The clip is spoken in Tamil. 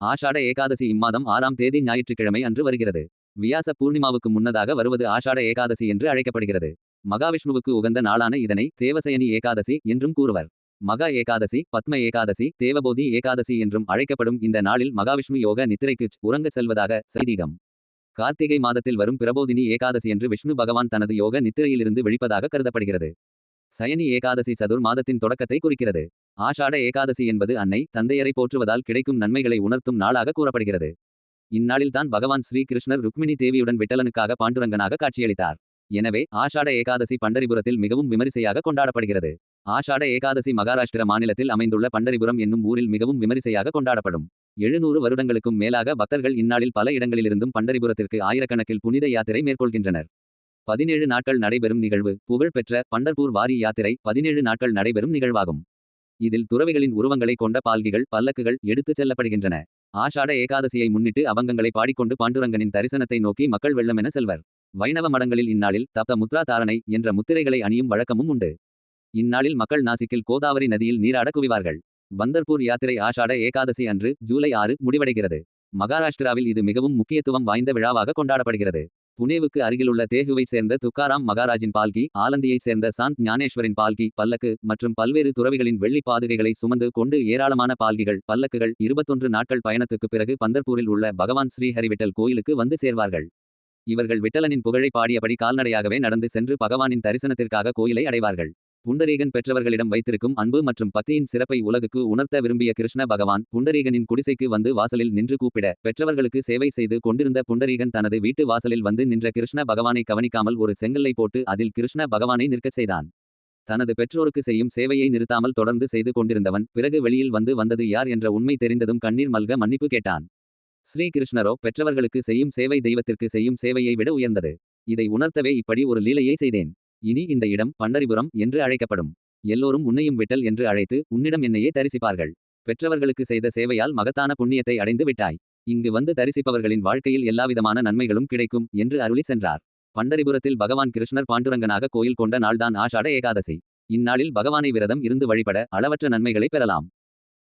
ஆஷாட ஏகாதசி இம்மாதம் ஆறாம் தேதி ஞாயிற்றுக்கிழமை அன்று வருகிறது. வியாச பூர்ணிமாவுக்கு முன்னதாக வருவது ஆஷாட ஏகாதசி என்று அழைக்கப்படுகிறது. மகாவிஷ்ணுவுக்கு உகந்த நாளான இதனை தேவசயனி ஏகாதசி என்றும் கூறுவர். மகா ஏகாதசி பத்ம ஏகாதசி தேவபோதி ஏகாதசி என்றும் அழைக்கப்படும் இந்த நாளில் மகாவிஷ்ணு யோக நித்திரைக்கு உறங்கச் செல்வதாக சைதீகம். கார்த்திகை மாதத்தில் வரும் பிரபோதினி ஏகாதசி என்று விஷ்ணு பகவான் தனது யோக நித்திரையிலிருந்து விழிப்பதாக கருதப்படுகிறது. சயனி ஏகாதசி சதுர் மாதத்தின் தொடக்கத்தை குறிக்கிறது. ஆஷாட ஏகாதசி என்பது அன்னை தந்தையரை போற்றுவதால் கிடைக்கும் நன்மைகளை உணர்த்தும் நாளாக கூறப்படுகிறது. இந்நாளில்தான் பகவான் ஸ்ரீ கிருஷ்ணர் ருக்மிணி தேவியுடன் விட்டலனுக்காக பாண்டுரங்கனாக காட்சியளித்தார். எனவே ஆஷாட ஏகாதசி பண்டரிபுரத்தில் மிகவும் விமரிசையாக கொண்டாடப்படுகிறது. ஆஷாட ஏகாதசி மகாராஷ்டிர மாநிலத்தில் அமைந்துள்ள பண்டரிபுரம் என்னும் ஊரில் மிகவும் விமரிசையாக கொண்டாடப்படும். எழுநூறு வருடங்களுக்கும் மேலாக பக்தர்கள் இந்நாளில் பல இடங்களிலிருந்தும் பண்டரிபுரத்திற்கு ஆயிரக்கணக்கில் புனித யாத்திரை மேற்கொள்கின்றனர். பதினேழு நாட்கள் நடைபெறும் நிகழ்வு புகழ்பெற்ற பண்டர்பூர் வாரி யாத்திரை பதினேழு நாட்கள் நடைபெறும் நிகழ்வாகும். இதில் துறவிகளின் உருவங்களை கொண்ட பால்கிகள் பல்லக்குகள் எடுத்துச் செல்லப்படுகின்றன. ஆஷாட ஏகாதசியை முன்னிட்டு அவங்கங்களை பாடிக்கொண்டு பாண்டுரங்கனின் தரிசனத்தை நோக்கி மக்கள் வெள்ளமென செல்வர். வைணவ மடங்களில் இந்நாளில் தப்த முத்ரா தாரணை என்ற முத்திரைகளை அணியும் வழக்கமும் உண்டு. இந்நாளில் மக்கள் நாசிக்கில் கோதாவரி நதியில் நீராட குவிவார்கள். பந்தர்பூர் யாத்திரை ஆஷாட ஏகாதசி அன்று ஜூலை ஆறு முடிவடைகிறது. மகாராஷ்டிராவில் இது மிகவும் முக்கியத்துவம் வாய்ந்த விழாவாக கொண்டாடப்படுகிறது. புனேவுக்கு அருகிலுள்ள தேகுவை சேர்ந்த துக்காராம் மகாராஜின் பால்கி ஆலந்தியைச் சேர்ந்த சாந்த் ஞானேஸ்வரின் பால்கி பல்லக்கு மற்றும் பல்வேறு துறவிகளின் வெள்ளி பாதுகைகளை சுமந்து கொண்டு ஏராளமான பால்கிகள் பல்லக்குகள் இருபத்தொன்று நாட்கள் பயணத்துக்கு பிறகு பந்தர்பூரில் உள்ள பகவான் ஸ்ரீஹரிவிட்டல் கோயிலுக்கு வந்து சேர்வார்கள். இவர்கள் விட்டலனின் புகழை பாடியபடி கால்நடையாகவே நடந்து சென்று பகவானின் தரிசனத்திற்காக கோயிலை அடைவார்கள். புண்டரீகன் பெற்றவர்களிடம் வைத்திருக்கும் அன்பு மற்றும் பக்தியின் சிறப்பை உலகுக்கு உணர்த்த விரும்பிய கிருஷ்ண பகவான் புண்டரீகனின் குடிசைக்கு வந்து வாசலில் நின்று கூப்பிட பெற்றவர்களுக்கு சேவை செய்து கொண்டிருந்த புண்டரீகன் தனது வீட்டு வாசலில் வந்து நின்ற கிருஷ்ண பகவானை கவனிக்காமல் ஒரு செங்கல்லை போட்டு அதில் கிருஷ்ண பகவானை நிற்கச் செய்தான். தனது பெற்றோருக்கு செய்யும் சேவையை நிறுத்தாமல் தொடர்ந்து செய்து கொண்டிருந்தவன் பிறகு வெளியில் வந்து வந்தது யார் என்ற உண்மை தெரிந்ததும் கண்ணீர் மல்க மன்னிப்பு கேட்டான். ஸ்ரீ கிருஷ்ணரோ பெற்றவர்களுக்கு செய்யும் சேவை தெய்வத்திற்கு செய்யும் சேவையை விட உயர்ந்தது. இதை உணர்த்தவே இப்படி ஒரு லீலையை செய்தேன். இனி இந்த இடம் பண்டரிபுரம் என்று அழைக்கப்படும். எல்லோரும் உன்னையும் விட்டல் என்று அழைத்து உன்னிடம் என்னையே தரிசிப்பார்கள். பெற்றவர்களுக்கு செய்த சேவையால் மகத்தான புண்ணியத்தை அடைந்து விட்டாய். இங்கு வந்து தரிசிப்பவர்களின் வாழ்க்கையில் எல்லாவிதமான நன்மைகளும் கிடைக்கும் என்று அருளி சென்றார். பண்டரிபுரத்தில் பகவான் கிருஷ்ணர் பாண்டுரங்கனாக கோயில் கொண்ட நாள்தான் ஆஷாட ஏகாதசி. இந்நாளில் பகவானை விரதம் இருந்து வழிபட அளவற்ற நன்மைகளை பெறலாம்.